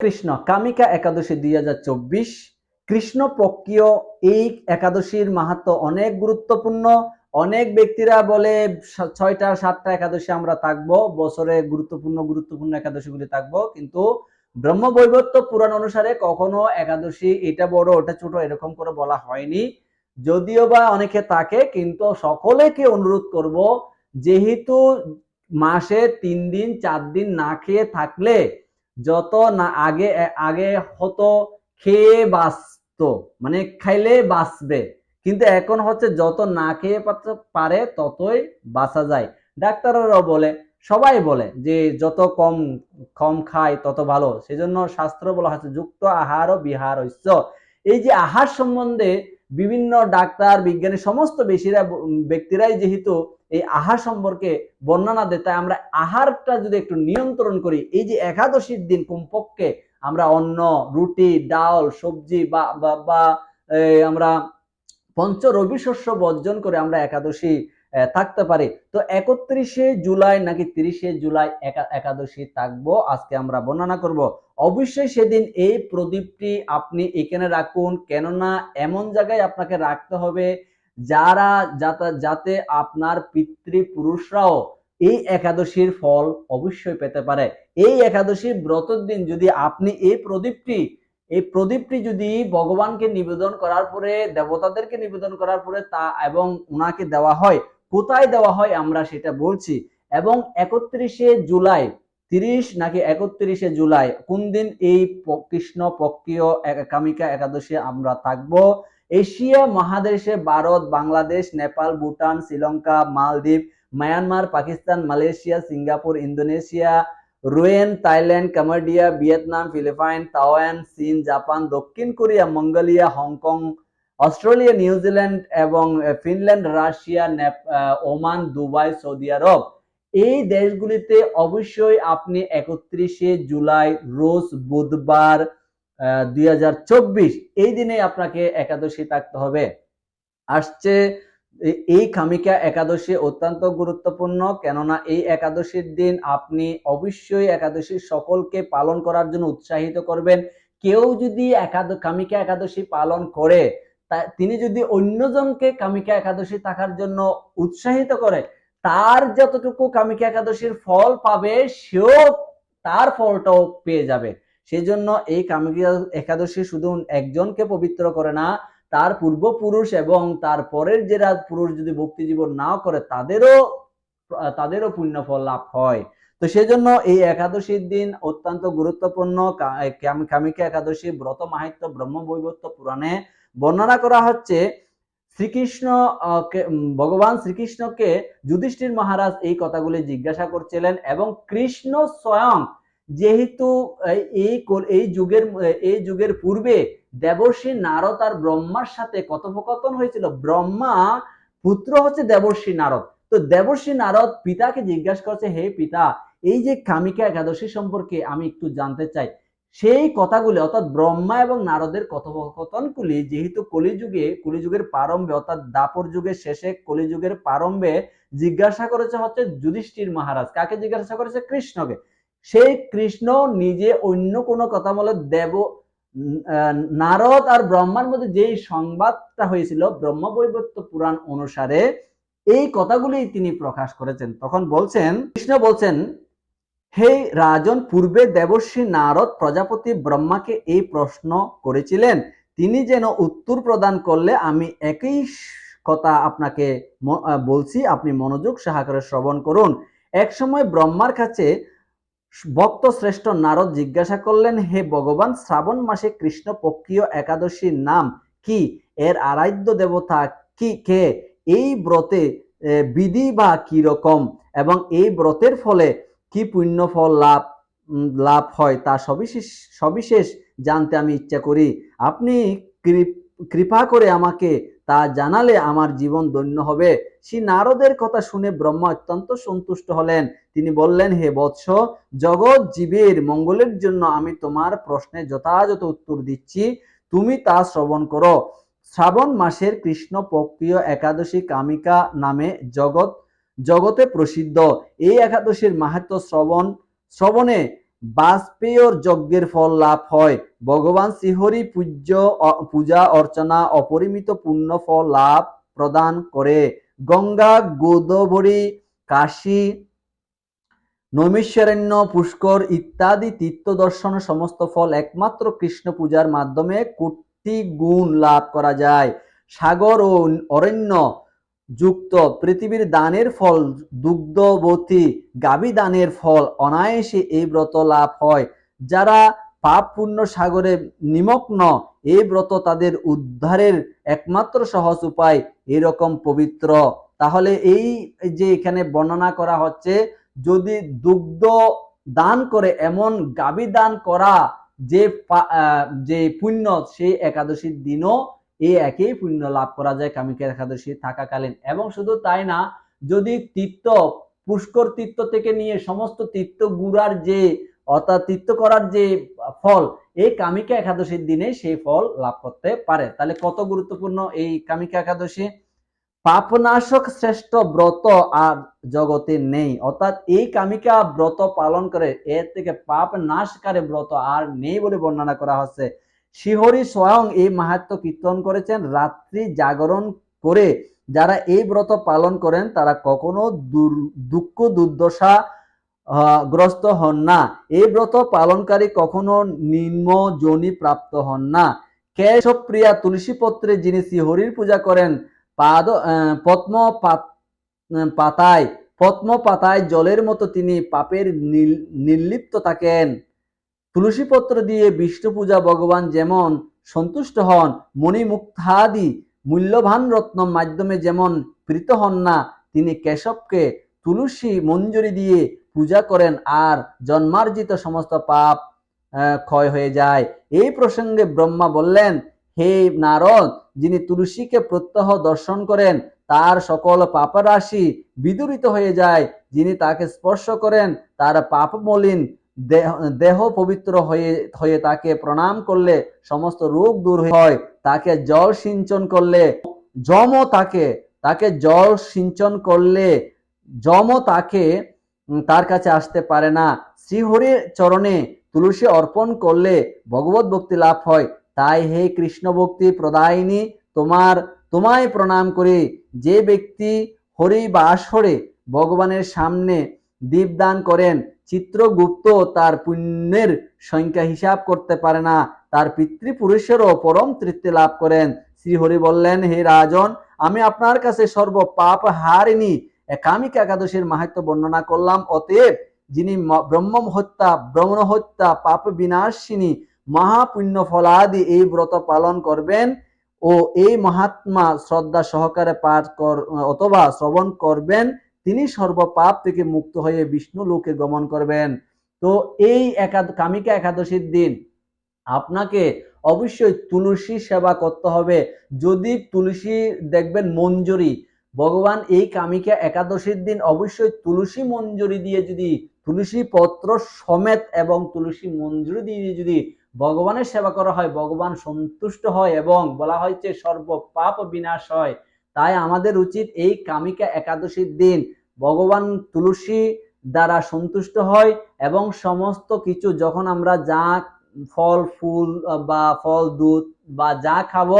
কৃষ্ণ কামিকা একাদশী দুই হাজার চব্বিশ। কৃষ্ণ পক্ষীয় এই একাদশীর মাহাত্ম অনেক গুরুত্বপূর্ণ। অনেক ব্যক্তিরা বলে ছয়টা, সাতটা একাদশী আমরা থাকব, বছরে গুরুত্বপূর্ণ গুরুত্বপূর্ণ একাদশীগুলি থাকব। কিন্তু ব্রহ্মবৈবর্ত পুরাণ অনুসারে কখনো একাদশী এটা বড়, ওটা ছোট এরকম করে বলা হয়নি। যদিও বা অনেকে থাকে, কিন্তু সকলেকে অনুরোধ করব, যেহেতু মাসে তিন দিন, চার দিন না খেয়ে থাকলে যত না আগে আগে হতো খেয়ে বাঁচতো মানে খাইলে বাঁচবে। কিন্তু এখন হচ্ছে যত না খেয়ে পারে ততই বাঁচা যায়। ডাক্তাররাও বলে, সবাই বলে যে যত কম কম খায় তত ভালো। সেজন্য শাস্ত্র বলা হচ্ছে যুক্ত আহার ও বিহার ঐশ্য এই যে আহার সম্বন্ধে বিভিন্ন ডাক্তার, বিজ্ঞানী, সমস্ত বেশিরা ব্যক্তিরাই যেহেতু এই আহার সম্পর্কে বর্ণনা দেয়, তাই আমরা আহারটা যদি একটু নিয়ন্ত্রণ করি, এই যে একাদশীর দিন কমপক্ষে আমরা অন্ন, রুটি, ডাল, সবজি বা, বা- আমরা পঞ্চ রবি শস্য বর্জন করে আমরা একাদশী থাকতে পারি। তো একত্রিশে জুলাই নাকি তিরিশে জুলাই একা- একাদশী থাকব, আজকে আমরা বর্ণনা করব। অবশ্যই সেদিন এই প্রদীপটি আপনি এখানে রাখুন। কেননা এমন জায়গায় আপনাকে রাখতে হবে যারা যাতে আপনার পিতৃপুরুষরাও এই একাদশীর ফল অবশ্যই পেতে পারে। এই একাদশীর ব্রতের দিন যদি আপনি এই প্রদীপটি এই প্রদীপটি যদি ভগবানকে নিবেদন করার পরে, দেবতাদেরকে নিবেদন করার পরে তা এবং ওনাকে দেওয়া হয়, কোথায় দেওয়া হয় আমরা সেটা বলছি। এবং একত্রিশে জুলাই তিরিশ নাকি একত্রিশে জুলাই? কোন দিন এই কৃষ্ণ পক্ষীয় এক- কামিকা একাদশী আমরা থাকব? এশিয়া মহাদেশে ভারত, বাংলাদেশ, নেপাল, ভুটান, শ্রীলঙ্কা, মালদ্বীপ, Myanmar, Pakistan, Malaysia, Singapore, Indonesia, Ruen, Thailand কামাডিয়া ভিয়েতনাম, ফিলিপাইন, তাওয়ান, চীন, জাপান, দক্ষিণ Korea, Mongolia, Hong Kong, Australia New Zealand এবং Finland, Russia Oman, Dubai, Saudi Arab. এই দেশগুলিতে অবশ্যই আপনি একত্রিশে জুলাই, রোজ বুধবার দুই হাজার চব্বিশ, এই দিনে আপনাকে একাদশী থাকতে হবে। আসছে এই খামিকা একাদশী অত্যন্ত গুরুত্বপূর্ণ, কেননা এই একাদশীর দিন আপনি অবশ্যই একাদশী সকলকে পালন করার জন্য উৎসাহিত করবেন। কেউ যদি একাদ কামিকা একাদশী পালন করে তিনি যদি অন্যজনকে কামিকা একাদশী থাকার জন্য উৎসাহিত করে তার যতটুকু কামিকা একাদশীর ফল পাবে, সেও তার ফলটাও পেয়ে যাবে। সেই জন্য এই কামিকা একাদশী শুধু একজনকে পবিত্র করে না, তার পূর্বপুরুষ এবং তার পরের যারা পুরুষ যদি ভক্তি জীবন নাও করে, তাদেরও তাদেরও পুণ্য ফল লাভ হয়। তো সেজন্য এই একাদশীর দিন অত্যন্ত গুরুত্বপূর্ণ। কামিকা একাদশী, ব্রত মাহাত্য, ব্রহ্মবৈবর্ত পুরাণে বর্ণনা করা হচ্ছে শ্রীকৃষ্ণ ভগবান শ্রীকৃষ্ণকে যুধিষ্ঠির মহারাজ এই কথাগুলি জিজ্ঞাসা করছিলেন এবং কৃষ্ণ স্বয়ং যেহেতু এই- এই এই যুগের এই যুগের পূর্বে দেবর্ষী নারদ আর ব্রহ্মার সাথে কথোপকথন হয়েছিল। ব্রহ্মা পুত্র হচ্ছে দেবর্ষী নারদ। তো দেবর্ষী নারদ পিতাকে জিজ্ঞাসা করছে, হে পিতা, এই যে কামিকা একাদশী সম্পর্কে আমি একটু জানতে চাই। সেই কথাগুলি অর্থাৎ ব্রহ্মা এবং নারদের কথোপকথনগুলি যেহেতু কলিযুগে, কলিযুগের প্রারম্ভে অর্থাৎ দাপর যুগের শেষে কলিযুগের প্রারম্ভে জিজ্ঞাসা করেছে হচ্ছে যুধিষ্ঠির মহারাজ। কাকে জিজ্ঞাসা করেছে? কৃষ্ণকে। সেই কৃষ্ণ নিজে অন্য কোনো কথা বলে দেব নারদ আর ব্রহ্মার মধ্যে যেই সংবাদটা হয়েছিল ব্রহ্মবৈবর্ত পুরাণ অনুসারে, এই কথাগুলি তিনি প্রকাশ করেছেন। তখন বলছেন, কৃষ্ণ বলছেন হে রাজন, পূর্বে দেবর্ষী নারদ প্রজাপতি ব্রহ্মাকে এই প্রশ্ন করেছিলেন। তিনি যেন উত্তর প্রদান করলে আমি একই কথা আপনাকে বলছি, আপনি মনোযোগ সহকারে শ্রবণ করুন। এক সময় ব্রহ্মার কাছে ভক্ত শ্রেষ্ঠ নারদ জিজ্ঞাসা করলেন, হে ভগবান, শ্রাবণ মাসে কৃষ্ণ পক্ষীয় একাদশীর নাম কি? এর আরাধ্য দেবতা কি, কে? এই ব্রতে বিধি বা কি রকম? এবং এই ব্রতের ফলে কি পুণ্য ফল লাভ লাভ হয় তা সবিশেষ সবিশেষ জানতে আমি ইচ্ছা করি। আপনি কৃপা করে আমাকে তা জানালে আমার জীবন ধন্য হবে। শ্রী নারদের কথা শুনে ব্রহ্মা অত্যন্ত সন্তুষ্ট হলেন। তিনি বললেন, হে বৎস, জগৎ জীবের মঙ্গলের জন্য আমি তোমার প্রশ্নে যথাযথ উত্তর দিচ্ছি। তুমি তা শ্রবণ করো। শ্রাবণ মাসের কৃষ্ণ পক্ষীয় একাদশী কামিকা নামে জগৎ জগতে প্রসিদ্ধ এই একাদশীর মাহাত্ম শ্রবণ, শ্রবণে বাজপেয়র যজ্ঞের ফল লাভ হয়। ভগবান শ্রীহরি পূজ্য পূজা অর্চনা অপরিমিত পূর্ণ ফল লাভ প্রদান করে। গঙ্গা গোদাবরী কাশী, নৈমিষারণ্য, পুষ্কর ইত্যাদি তীর্থ দর্শন সমস্ত ফল একমাত্র কৃষ্ণ পূজার মাধ্যমে কোটি গুণ লাভ করা যায়। সাগর ও অরণ্য যুক্ত পৃথিবীর দানের ফল, দুগ্ধবতী গাভী দানের ফল, অনায়াসে এই ব্রত লাভ হয়। যারা পাপ পুণ্য সাগরে নিমগ্ন, এই ব্রত তাদের উদ্ধারের একমাত্র সহজ উপায় এরকম পবিত্র। তাহলে এই যে এখানে বর্ণনা করা হচ্ছে, যদি দুগ্ধ দান করে এমন গাবি দান করা যে যে পুণ্য সেই একাদশীর দিনও এই একই পুণ্য লাভ করা যায় কামিকা একাদশী থাকাকালীন। এবং শুধু তাই না, যদি তীর্থ পুষ্কর তীর্থ থেকে নিয়ে সমস্ত তীর্থ গুড়ার যে, অর্থাৎ তীর্থ করার যে ফল, এই কামিকা একাদশীর দিনে সেই ফল লাভ করতে পারে। তাহলে কত গুরুত্বপূর্ণ এই কামিকা একাদশী? পাপনাশক শ্রেষ্ঠ ব্রত আর জগতে নেই। অর্থাৎ এই কামিকা ব্রত পালন করে এর থেকে পাপ নাশকারী ব্রত আর নেই বলে বর্ণনা করা হচ্ছে। শিহরি স্বয়ং এই মাহাত্ম কীর্তন করেছেন, রাত্রি জাগরণ করে যারা এই ব্রত পালন করেন, তারা কখনো দুঃখ দুর্দশা গ্রস্ত হন না। এই ব্রত পালনকারী কখনো নিম্ন যোনি প্রাপ্ত হন না। কেশবপ্রিয়া তুলসী পত্রে যিনি শ্রীহরির পূজা করেন, পাদ পদ্ম পাত- পাতায়, পদ্ম পাতায় জলের মতো তিনি পাপের নির্লিপ্ত থাকেন। তুলসী পত্র দিয়ে বিষ্ণু পূজা ভগবান যেমন সন্তুষ্ট হন, মণিমুক্তাদি মূল্যবান রত্ন মাধ্যমে যেমন প্রীত হন না, তিনি কেশবকে তুলসী মঞ্জুরি দিয়ে পূজা করেন আর জন্মার্জিত সমস্ত পাপ ক্ষয় হয়ে যায়। এই প্রসঙ্গে ব্রহ্মা বললেন, হে নারদ, যিনি তুলসীকে প্রত্যহ দর্শন করেন, তার সকল পাপরাশি বিদূরিত হয়ে যায়। যিনি তাকে স্পর্শ করেন, তার পাপ মলিন দেহ পবিত্র হয়ে হয়ে তাকে প্রণাম করলে সমস্ত রোগ দূর হয় তাকে জল সিঞ্চন করলে যমও তাকে তাকে জল সিঞ্চন করলে যমও তাকে তার কাছে আসতে পারে না। শ্রীহরির চরণে তুলসী অর্পণ করলে ভগবত ভক্তি লাভ হয়। তাই হে কৃষ্ণ ভক্তি প্রদায়িনী, তোমার, তোমায় প্রণাম করি। যে ব্যক্তি হরি বা আসরে ভগবানের সামনে দীপদান করেন। চিত্রগুপ্ত তার পুণ্যের সংখ্যা হিসাব করতে পারে না। তার পিতৃপুরুষেরও পরম তৃপ্তি লাভ করেন। শ্রীহরি বললেন, হে রাজন, আমি আপনার কাছে সর্ব পাপ হারিনি। একামিকা একাদশীর মাহাত্ম বর্ণনা করলাম। অতএব যিনি ব্রহ্ম হত্যা ব্রহ্ম হত্যা, পাপ বিনাশিনী, মহাপুণ্য ফলাদি এই ব্রত পালন করবেন ও এই মহাত্মা শ্রদ্ধা সহকারে পাঠ কর অথবা শ্রবণ করবেন তিনি সর্বপাপ থেকে মুক্ত হয়ে বিষ্ণু লোকে গমন করবেন। তো এই একাদ, কামিকা একাদশীর দিন, আপনাকে অবশ্যই তুলসী সেবা করতে হবে। যদি তুলসী দেখবেন মঞ্জুরি, ভগবান এই কামিকা একাদশীর দিন অবশ্যই তুলসী মঞ্জুরি দিয়ে যদি, তুলসী পত্র সমেত এবং তুলসী মঞ্জুরি দিয়ে যদি ভগবানের সেবা করা হয়, ভগবান সন্তুষ্ট হয় এবং বলা হয়েছে সর্ব পাপ বিনাশ হয়। তাই আমাদের উচিত এই কামিকা একাদশীর দিন ভগবান তুলসী দ্বারা সন্তুষ্ট হয় এবং সমস্ত কিছু যখন আমরা যা ফল, ফুল বা ফল, দুধ বা যা খাব,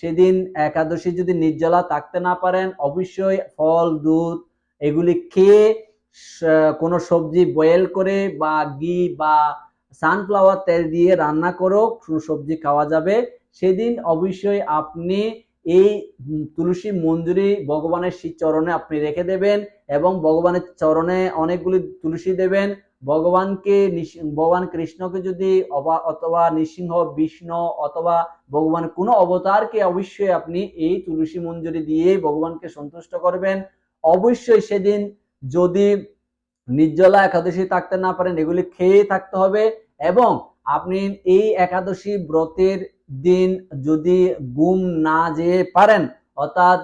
সেদিন একাদশী যদি নির্জলা থাকতে না পারেন, অবশ্যই ফল, দুধ এগুলি খেয়ে কোনো সবজি বয়েল করে বা ঘি বা সানফ্লাওয়ার তেল দিয়ে রান্না করেও সবজি খাওয়া যাবে। সেদিন অবশ্যই আপনি এই তুলসী মঞ্জুরি ভগবানের শ্রী চরণে আপনি রেখে দেবেন এবং ভগবানের চরণে অনেকগুলি তুলসী দেবেন। ভগবানকে ভগবান কৃষ্ণকে যদি অথবা নৃসিংহ, বিষ্ণু অথবা ভগবান কোনো অবতারকে অবশ্যই আপনি এই তুলসী মঞ্জুরি দিয়ে ভগবানকে সন্তুষ্ট করবেন। অবশ্যই সেদিন যদি নির্জলা একাদশী থাকতে না পারেন, এগুলি খেয়ে থাকতে হবে এবং আপনি এই একাদশী ব্রতের দিন যদি গুম না যেয়ে পারেন, অর্থাৎ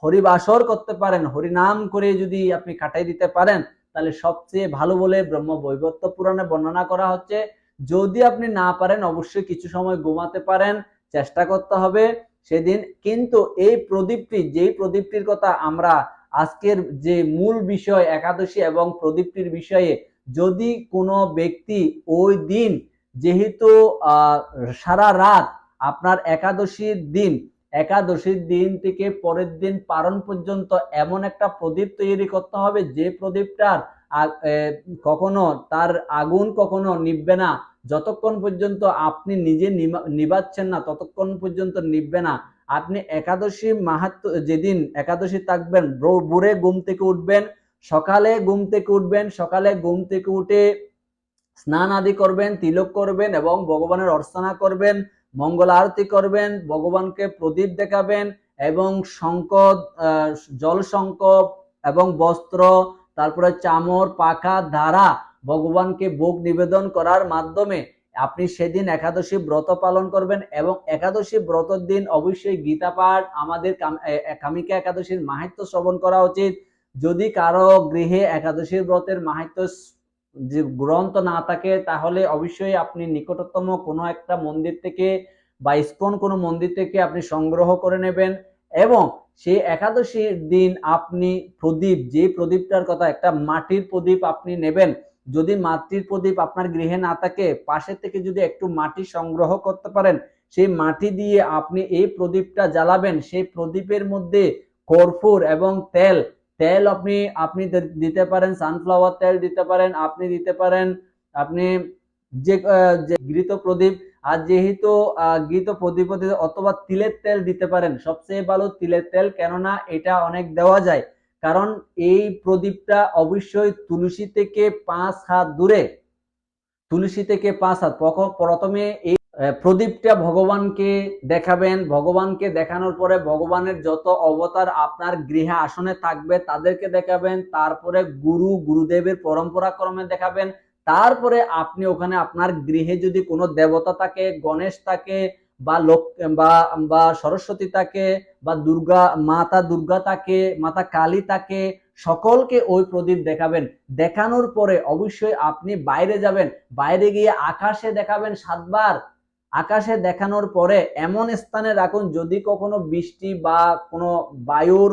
হরিবাসর করতে পারেন, হরিনাম করে যদি আপনি কাটাই দিতে পারেন, তাহলে সবচেয়ে ভালো বলে ব্রহ্ম বৈবত্য পুরাণে বর্ণনা করা হচ্ছে, যদি আপনি না পারেন, অবশ্যই কিছু সময় ঘুমাতে পারেন, চেষ্টা করতে হবে সেদিন। কিন্তু এই প্রদীপটি, যেই প্রদীপটির কথা আমরা আজকের যে মূল বিষয় একাদশী এবং প্রদীপটির বিষয়ে, যদি কোনো ব্যক্তি ওই দিন যেহেতু সারা রাত আপনার একাদশীর দিন একাদশীর দিন থেকে পরের দিন পারণ পর্যন্ত এমন একটা প্রদীপ তৈরি করতে হবে যে প্রদীপটার কখনো তার আগুন কখনো নিববে না। যতক্ষণ পর্যন্ত আপনি নিজে নিবাচ্ছেন না, ততক্ষণ পর্যন্ত নিববে না। আপনি একাদশী মাহাত্ম, যেদিন একাদশী থাকবেন ভোরে ঘুম থেকে উঠবেন, সকালে ঘুম থেকে উঠবেন, সকালে ঘুম থেকে উঠে স্নান আদি করবেন, তিলক করবেন এবং ভগবানের অর্চনা করবেন, মঙ্গল আরতি করবেন, ভগবানকে প্রদীপ দেখাবেন এবং শঙ্খ জল শঙ্খ এবং বস্ত্র, তারপরে চামর, পাখা দ্বারা ভগবানকে ভোগ নিবেদন করার মাধ্যমে আপনি সেদিন একাদশী ব্রত পালন করবেন এবং একাদশী ব্রতর দিন অবশ্যই গীতা পাঠ, আমাদের কামিকা একাদশীর মাহাত্ম শ্রবণ করা উচিত। যদি কারও গৃহে একাদশীর ব্রতের মাহাত্ম স- যে গ্রন্থ না থাকে, তাহলে অবশ্যই আপনি নিকটতম কোনো একটা মন্দির থেকে বা ইস্কন কোনো মন্দির থেকে আপনি সংগ্রহ করে নেবেন এবং সেই একাদশীর দিন আপনি প্রদীপ, যে প্রদীপটার কথা একটা মাটির প্রদীপ আপনি নেবেন, যদি মাটির প্রদীপ আপনার গৃহে না থাকে, পাশে থেকে যদি একটু মাটি সংগ্রহ করতে পারেন, সেই মাটি দিয়ে আপনি এই প্রদীপটা জ্বালাবেন, সেই প্রদীপের মধ্যে কর্পূর এবং তেল তেল আপনি আপনি দিতে পারেন সানফ্লাওয়ার তেল দিতে পারেন, আপনি দিতে পারেন, আপনি যে গৃত প্রদীপ, আর যেহেতু গৃত প্রদীপ অথবা তিলের তেল দিতে পারেন, সবচেয়ে ভালো তিলের তেল, কেননা এটা অনেক দেওয়া যায়। কারণ এই প্রদীপটা অবশ্যই তুলসী থেকে পাঁচ হাত দূরে, তুলসী থেকে পাঁচ হাত প্রথমে এই প্রদীপটা ভগবানকে দেখাবেন। ভগবানকে দেখানোর পরে ভগবানের যত অবতার আপনার গৃহে আসনে থাকবে, তাদেরকে দেখাবেন। তারপরে গুরু, গুরুদেবের পরম্পরা ক্রমে দেখাবেন। তারপরে আপনি ওখানে আপনার গৃহে যদি কোনো দেবতা থাকে, গণেশ থাকে বা লোক, বা বা সরস্বতী থাকে বা দুর্গা, মাতা দুর্গা থাকে, মাতা কালী থাকে, সকলকে ওই প্রদীপ দেখাবেন। দেখানোর পরে অবশ্যই আপনি বাইরে যাবেন। বাইরে গিয়ে আকাশে দেখাবেন সাতবার। আকাশে দেখানোর পরে এমন স্থানে রাখুন যদি কখনো বৃষ্টি বা কোনো বায়ুর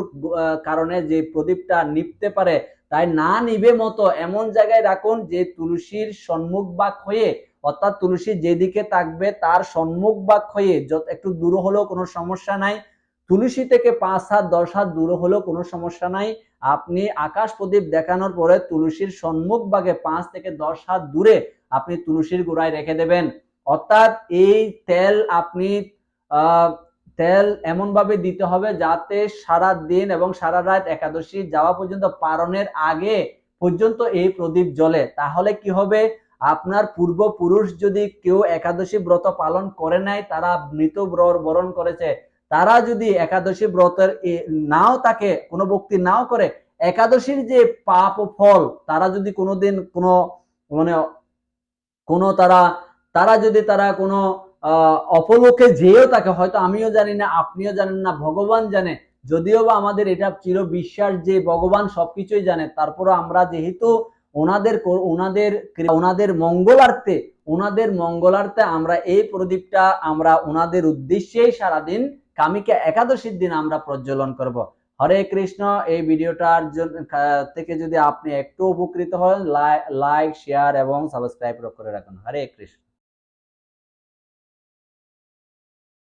কারণে যে প্রদীপটা নিভতে পারে, তাই না নিবে মতো এমন জায়গায় রাখুন যে তুলসীর সম্মুখ বাক হয়ে, অর্থাৎ তুলসী যেদিকে থাকবে তার সম্মুখ বাক হয়ে, যত একটু দূর হলেও কোনো সমস্যা নাই। তুলসী থেকে পাঁচ হাত, দশ হাত দূর হলেও কোনো সমস্যা নাই। আপনি আকাশ প্রদীপ দেখানোর পরে তুলসীর সম্মুখ ভাগে পাঁচ থেকে দশ হাত দূরে আপনি তুলসীর গোড়ায় রেখে দেবেন। অর্থাৎ এই তেল আপনি তেল এমন ভাবে দিতে হবে যাতে সারা দিন এবং সারা রাত একাদশী যাওয়া পর্যন্ত পারণের আগে পর্যন্ত এই প্রদীপ জ্বলে। তাহলে কি হবে? আপনার পূর্বপুরুষ যদি কেউ একাদশী ব্রত পালন করে নাই, তারা মৃত ব্র- বরণ করেছে। তারা যদি একাদশী ব্রতের নাও তাকে, কোনো ভক্তি নাও করে, একাদশীর যে পাপ ও ফল, তারা যদি কোনোদিন কোনো মানে কোনো তারা তারা যদি তারা কোনো অপলোকে যেও তাকে, হয়তো আমিও জানি না, আপনিও জানেন না, ভগবান জানে, যদিও বা আমাদের এটা চির বিশ্বাস যে ভগবান সবকিছুই জানে তারপরে আমরা যেহেতু ওনাদের ওনাদের ওনাদের মঙ্গলার্থে ওনাদের মঙ্গলার্থে আমরা এই প্রদীপটা আমরা ওনাদের উদ্দেশ্যেই সারাদিন কামিকা একাদশীর দিন আমরা প্রজ্বলন করব। হরে কৃষ্ণ, এই ভিডিওটার থেকে যদি আপনি একটু উপকৃত হন লাইক, শেয়ার এবং সাবস্ক্রাইব করে রাখুন। হরে কৃষ্ণ।